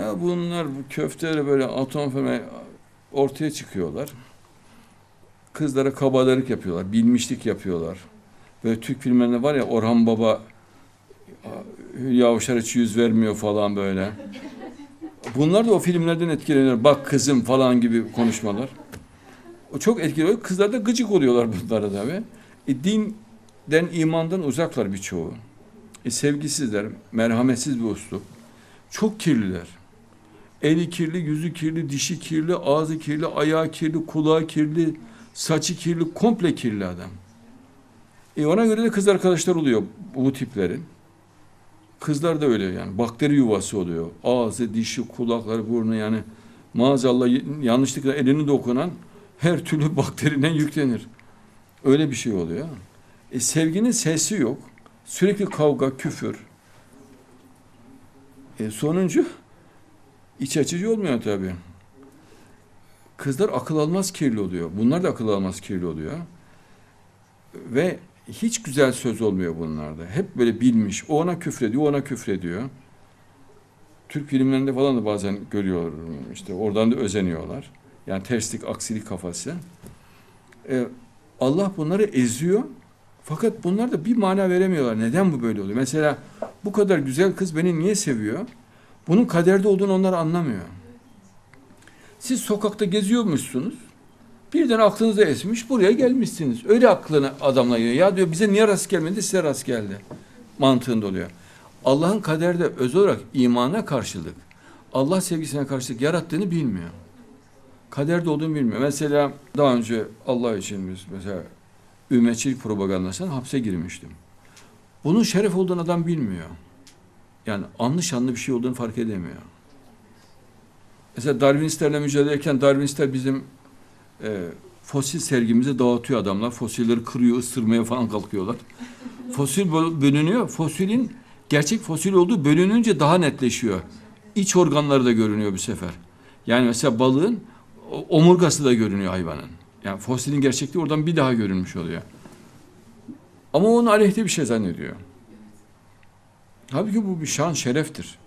Ya bunlar bu köfteleri böyle atom feme ortaya çıkıyorlar. Kızlara kabalarık yapıyorlar, bilmişlik yapıyorlar. Böyle Türk filmlerinde var ya Orhan Baba Hülya Avşar hiç yüz vermiyor falan böyle. Bunlar da o filmlerden etkileniyor. Bak kızım falan gibi konuşmalar. O çok etkiliyor. Kızlar da gıcık oluyorlar bunlara tabii. E, dinden, imandan uzaklar birçoğu. E, sevgisizler, merhametsiz bir uslup. Çok kirliler. Eli kirli, yüzü kirli, dişi kirli, ağzı kirli, ayağı kirli, kulağı kirli, saçı kirli, komple kirli adam. E ona göre de kız arkadaşlar oluyor bu tiplerin. Kızlar da öyle yani. Bakteri yuvası oluyor. Ağzı, dişi, kulakları, burnu yani maazallah yanlışlıkla elini dokunan her türlü bakteriden yüklenir. Öyle bir şey oluyor. E sevginin sesi yok. Sürekli kavga, küfür. E sonuncu iç açıcı olmuyor tabii. Kızlar akıl almaz kirli oluyor. Bunlar da akıl almaz kirli oluyor. Ve hiç güzel söz olmuyor bunlarda. Hep böyle bilmiş. O ona küfrediyor, ona küfrediyor. Türk filmlerinde falan da bazen görüyorum işte oradan da özeniyorlar. Yani terslik, aksilik kafası. Ee, Allah bunları eziyor. Fakat bunlar da bir mana veremiyorlar. Neden bu böyle oluyor? Mesela bu kadar güzel kız beni niye seviyor? Bunun kaderde olduğunu onlar anlamıyor. Siz sokakta geziyormuşsunuz. Birden aklınıza esmiş buraya gelmişsiniz. Öyle aklına adamla geliyor. Ya diyor bize niye rast gelmedi size rast geldi. Mantığında oluyor. Allah'ın kaderde öz olarak imana karşılık, Allah sevgisine karşılık yarattığını bilmiyor. Kaderde olduğunu bilmiyor. Mesela daha önce Allah için biz mesela ümmetçilik propagandasından hapse girmiştim. Bunun şeref olduğunu adam bilmiyor. Yani anlı şanlı bir şey olduğunu fark edemiyor. Mesela Darwinistlerle mücadele Darwinistler bizim e, fosil sergimizi dağıtıyor adamlar. Fosilleri kırıyor, ısırmaya falan kalkıyorlar. Fosil böl- bölünüyor. Fosilin gerçek fosil olduğu bölününce daha netleşiyor. İç organları da görünüyor bu sefer. Yani mesela balığın omurgası da görünüyor hayvanın. Yani fosilin gerçekliği oradan bir daha görünmüş oluyor. Ama onu aleyhte bir şey zannediyor. Halbuki bu bir şan şereftir.